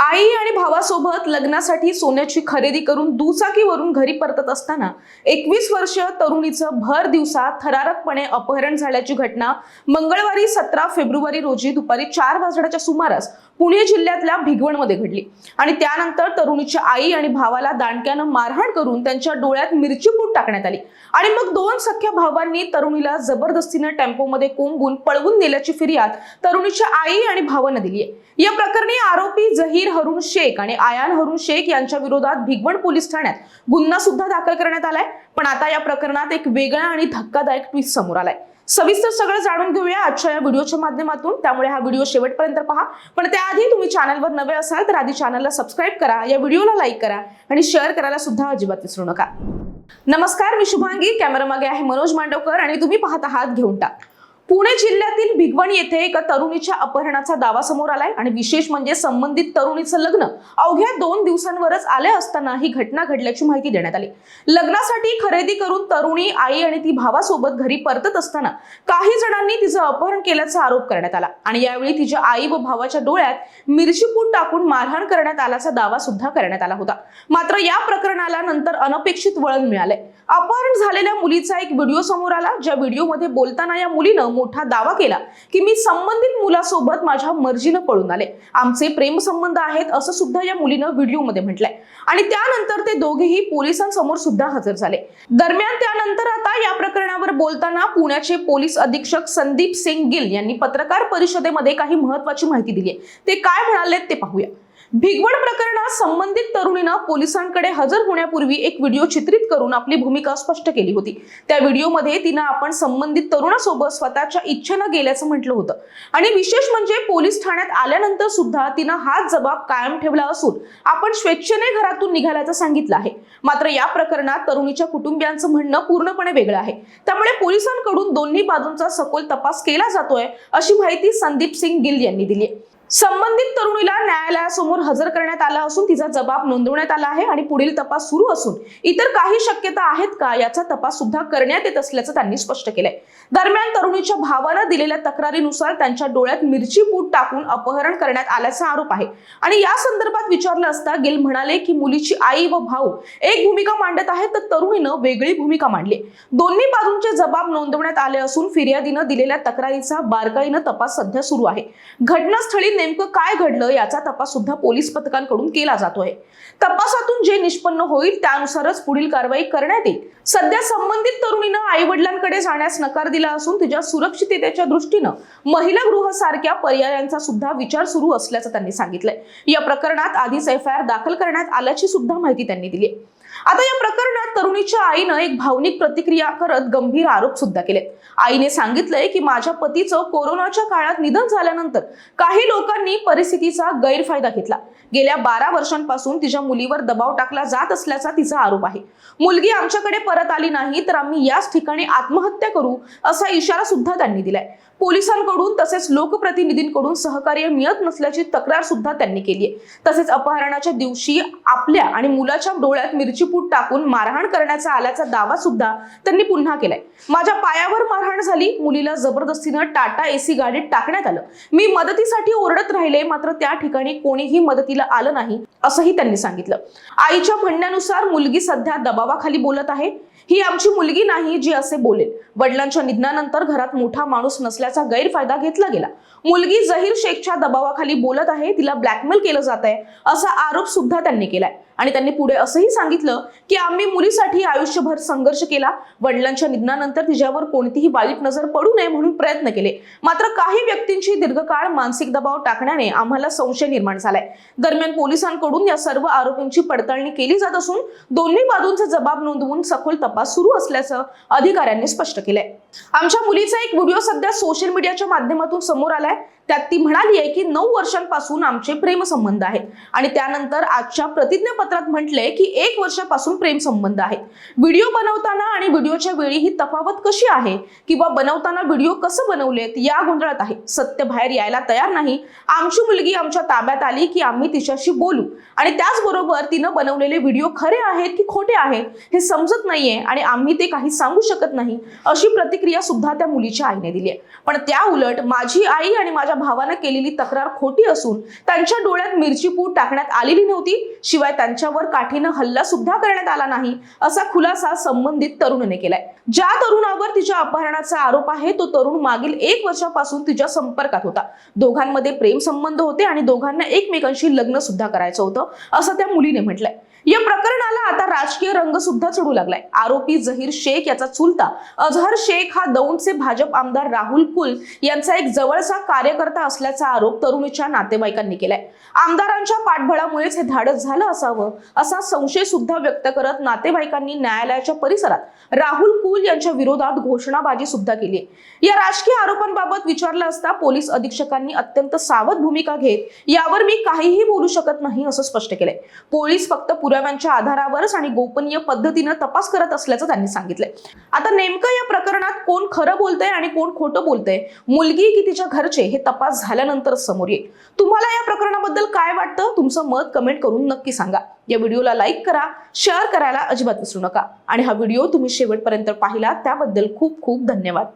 आई आणि भावासोबत लग्नासाठी सोन्याची खरेदी करून दुचाकीवरून घरी परतत असताना एकवीस वर्ष तरुणीचं भर दिवसा थरारकपणे अपहरण झाल्याची घटना मंगळवारी सतरा फेब्रुवारी रोजी दुपारी चार वाजण्याच्या सुमारास पुणे जिल्ह्यातल्या भिगवणमध्ये घडली. आणि त्यानंतर तरुणीच्या आई आणि भावाला दांडक्यानं मारहाण करून त्यांच्या डोळ्यात मिरची पूट टाकण्यात आली. आणि मग दोन सख्या भावांनी तरुणीला जबरदस्तीनं टेम्पोमध्ये कोंबून पळवून नेल्याची फिर्याद तरुणीच्या आई आणि भावानं दिली आहे या प्रकरणी आरोपी जहीर हरुण शेख आणि आयान हरुण शेख यांच्या विरोधात भिगवण पोलीस ठाण्यात गुन्हा सुद्धा दाखल करण्यात आलाय. पण आता या प्रकरणात एक वेगळा आणि धक्कादायक ट्विस्ट समोर आलाय. सविस्तर सगळं जाणून घेऊया आजच्या या व्हिडिओच्या माध्यमातून. त्यामुळे हा व्हिडिओ शेवटपर्यंत पहा. पण त्याआधी तुम्ही चॅनलवर नवे असाल तर आधी चॅनलला सबस्क्राईब करा. या व्हिडिओला लाईक करा आणि शेअर करायला सुद्धा अजिबात विसरू नका. नमस्कार मी शुभांगी. कॅमेरामागे आहे मनोज मांडवकर आणि तुम्ही पाहत आहात घेऊन टाक. पुणे जिल्ह्यातील भिगवण येथे एका तरुणीच्या अपहरणाचा दावा समोर आलाय आणि विशेष म्हणजे संबंधित तरुणीचं लग्न अवघ्या दोन दिवसांवरच आले असताना ही घटना घडल्याची माहिती देण्यात आली. लग्नासाठी खरेदी करून तरुणी आई आणि ती भावासोबत घरी परतत असताना काही जणांनी तिचं अपहरण केल्याचा आरोप करण्यात आला आणि यावेळी तिच्या आई व भावाच्या डोळ्यात मिरचीपूट टाकून मारहाण करण्यात आल्याचा दावा सुद्धा करण्यात आला होता. मात्र या प्रकरणाला नंतर अनपेक्षित वळण मिळालंय. अपहरण झालेल्या मुलीचा एक व्हिडिओ समोर आला. ज्या व्हिडिओमध्ये बोलताना या मुलीनं मोठा दावा केला की मी संबंधित मुलासोबत माझ्या मर्जीनं पळून आले. आमचे प्रेमसंबंध आहेत असं सुद्धा या मुलीनं व्हिडिओमध्ये म्हटलंय. आणि त्यानंतर ते दोघेही पोलिसांसमोर सुद्धा हजर झाले. दरम्यान त्यानंतर आता या प्रकरणावर बोलताना पुण्याचे पोलीस अधीक्षक संदीप सिंग गिल यांनी पत्रकार परिषदेमध्ये काही महत्वाची माहिती दिली आहे ते काय म्हणाले ते पाहूया. भिगवण प्रकरणात संबंधित तरुणीनं पोलिसांकडे हजर होण्यापूर्वी एक व्हिडिओ चित्रित करून आपली भूमिका स्पष्ट केली होती. त्या व्हिडिओमध्ये तिनं आपण संबंधित तरुणासोबत स्वतःच्या इच्छेनं गेल्याचं म्हटलं होतं. आणि विशेष म्हणजे पोलीस ठाण्यात आल्यानंतर सुद्धा तिनं हाच जबाब कायम ठेवला असून आपण स्वेच्छेने घरातून निघाल्याचं सांगितलं आहे. मात्र या प्रकरणात तरुणीच्या कुटुंबियांचं म्हणणं पूर्णपणे वेगळं आहे. त्यामुळे पोलिसांकडून दोन्ही बाजूंचा सखोल तपास केला जातोय अशी माहिती संदीप सिंग गिल यांनी दिली आहे. संबंधित तरुणीला न्यायालयासमोर हजर करण्यात आला असून तिचा जबाब नोंदवण्यात आला आहे आणि पुढील तपास सुरू असून इतर काही शक्यता आहेत का याचा तपास सुद्धा करण्यात येत असल्याचं त्यांनी स्पष्ट केलंय. दरम्यान तरुणीच्या भावानं दिलेल्या तक्रारीनुसार त्यांच्या डोळ्यात मिरची पूट टाकून अपहरण करण्यात आल्याचा आरोप आहे. आणि या संदर्भात विचारलं असता गिल म्हणाले की मुलीची आई व भाऊ एक भूमिका मांडत आहेत तर तरुणीनं वेगळी भूमिका मांडली. दोन्ही बाजूंचे जबाब नोंदवण्यात आले असून फिर्यादीनं दिलेल्या तक्रारीचा बारकाईनं तपास सध्या सुरू आहे. घटनास्थळी नेमकं काय घडलं याचा तपास सुद्धा पोलीस पथकांकडून केला जातोय. तपासातून जे निष्पन्न होईल त्यानुसारच पुढील कारवाई करण्यात येईल. सध्या संबंधित तरुणीनं आई वडिलांकडे जाण्यास नकार दिला असून तिच्या सुरक्षिततेच्या दृष्टीनं महिला गृह सारख्या पर्यायांचा सुद्धा विचार सुरू असल्याचं त्यांनी सांगितलंय या प्रकरणात आधीच एफ आय आर दाखल करण्यात आल्याची सुद्धा माहिती त्यांनी दिली आहे. आता या प्रकरणात तरुणीच्या आईनं एक भावनिक प्रतिक्रिया करत गंभीर आरोप सुद्धा केले. आईने सांगितलंय की माझ्या पतीचं कोरोनाच्या काळात निधन झाल्यानंतर काही लोकांनी परिस्थितीचा गैरफायदा घेतला. गेल्या बारा वर्षांपासून तिच्या मुलीवर दबाव टाकला जात असल्याचा तिचा आरोप आहे. मुलगी आमच्याकडे परत आली नाही तर आम्ही याच ठिकाणी आत्महत्या करू असा इशारा सुद्धा त्यांनी दिलाय. पोलिसांकडून तसेच लोकप्रतिनिधींकडून सहकार्य मिळत नसल्याची तक्रार सुद्धा त्यांनी केली आहे तसेच अपहरणाच्या दिवशी आपल्या आणि मुलाच्या डोळ्यात मिरची शिपूट टाकून मारहाण करण्याचा आल्याचा दावा सुद्धा त्यांनी पुन्हा केलाय. माझ्या पायावर मारहाण झाली मुलीला जबरदस्तीनं टाटा एसी गाडीत टाकण्यात आलं. मी मदतीसाठी ओरडत राहिले मात्र त्या ठिकाणी कोणीही मदतीला आलं नाही असंही त्यांनी सांगितलं. आईच्या म्हणण्यानुसार मुलगी सध्या दबावाखाली बोलत आहे. ही आमची मुलगी नाही जी असे बोलेल. वडिलांच्या निधनानंतर घरात मोठा माणूस नसल्याचा गैरफायदा घेतला गेला. मुलगी जहीर शेखच्या दबावाखाली बोलत आहे तिला ब्लॅकमेल केलं जात आहे असा आरोप सुद्धा त्यांनी केलाय. आणि त्यांनी पुढे असंही सांगितलं की आम्ही मुलीसाठी आयुष्यभर संघर्ष केला. वडिलांच्या निधनानंतर तिच्यावर कोणतीही वाईट नजर पडू नये म्हणून प्रयत्न केले. मात्र काही व्यक्तींची दीर्घकाळ मानसिक दबाव टाकण्याने आम्हाला संशय निर्माण झालाय. दरम्यान पोलिसांकडून या सर्व आरोपींची पडताळणी केली जात असून दोन्ही बाजूंचे जबाब नोंदवून सखोल तपास सुरू असल्याचं अधिकाऱ्यांनी स्पष्ट केलंय. आमच्या मुलीचा एक व्हिडिओ सध्या सोशल मीडियाच्या माध्यमातून समोर आलाय. त्यात ती म्हणाली आहे की नऊ वर्षांपासून आमचे प्रेमसंबंध आहेत. आणि त्यानंतर आजच्या प्रतिज्ञापत्रात म्हटलंय की एक वर्षापासून प्रेम संबंध आहेत. व्हिडिओ बनवताना आणि व्हिडिओच्या वेळी ही तफावत कशी आहे? किंवा बनवताना व्हिडिओ कसं बनवलेत? या गोंधळात आहे. सत्य बाहेर यायला तयार नाही. आमची मुलगी आमच्या ताब्यात आली की आम्ही तिच्याशी बोलू. आणि त्याचबरोबर तिनं बनवलेले व्हिडिओ खरे आहेत की खोटे आहेत हे समजत नाहीये आणि आम्ही ते काही सांगू शकत नाही अशी प्रतिक्रिया सुद्धा त्या मुलीच्या आईने दिली आहे पण त्या उलट माझी आई आणि माझ्या भावानं केलेली तक्रार खोटी असून त्यांच्या डोळ्यात मिरचीपूड टाकण्यात आलेली नव्हती शिवाय त्यांच्यावर काठीनं हल्ला सुद्धा करण्यात आला नाही असा खुलासा संबंधित तरुणीने केलाय. ज्या तरुणावर तिच्या अपहरणाचा आरोप आहे तो तरुण मागील एक वर्षापासून तिच्या संपर्कात होता. दोघांमध्ये प्रेम संबंध होते आणि दोघांना एकमेकांशी लग्न सुद्धा करायचं होतं असं त्या मुलीने म्हटलंय. या प्रकरणाला आता राजकीय रंग सुद्धा चढू लागलाय. आरोपी जहीर शेख याचा चुलता. अझहर शेख हा दौंडचे भाजप आमदार राहुल कुल यांचा एक जवळचा कार्यकर्ता असल्याचा आरोप तरुणीच्या नातेवाईकांनी केलाय. आमदारांच्या पाठबळामुळेच हे धाडस झालं असावं असा संशय सुद्धा व्यक्त करत नातेवाईकांनी न्यायालयाच्या परिसरात राहुल कुल यांच्या विरोधात घोषणाबाजी सुद्धा केली या राजकीय आरोपांबाबत विचारलं असता पोलीस अधीक्षकांनी अत्यंत सावध भूमिका घेत यावर मी काहीही बोलू शकत नाही असं स्पष्ट केलंय. पोलीस फक्त पुराव्यांच्या आधारावरच आणि गोपनीय पद्धतीनं तपास करत असल्याचं त्यांनी सांगितलंय. आता नेमकं या प्रकरणात कोण खरं बोलतंय आणि कोण खोटं बोलतंय? मुलगी की तिच्या घरचे हे तपास झाल्यानंतर समोर येईल. तुम्हाला या प्रकरणाबद्दल काय वाटतं? तुमचं मत कमेंट करून नक्की सांगा. या व्हिडिओला लाईक करा शेअर करायला अजिबात विसरू नका. आणि हा व्हिडिओ तुम्ही शेवटपर्यंत पाहिला त्याबद्दल खूप खूप धन्यवाद.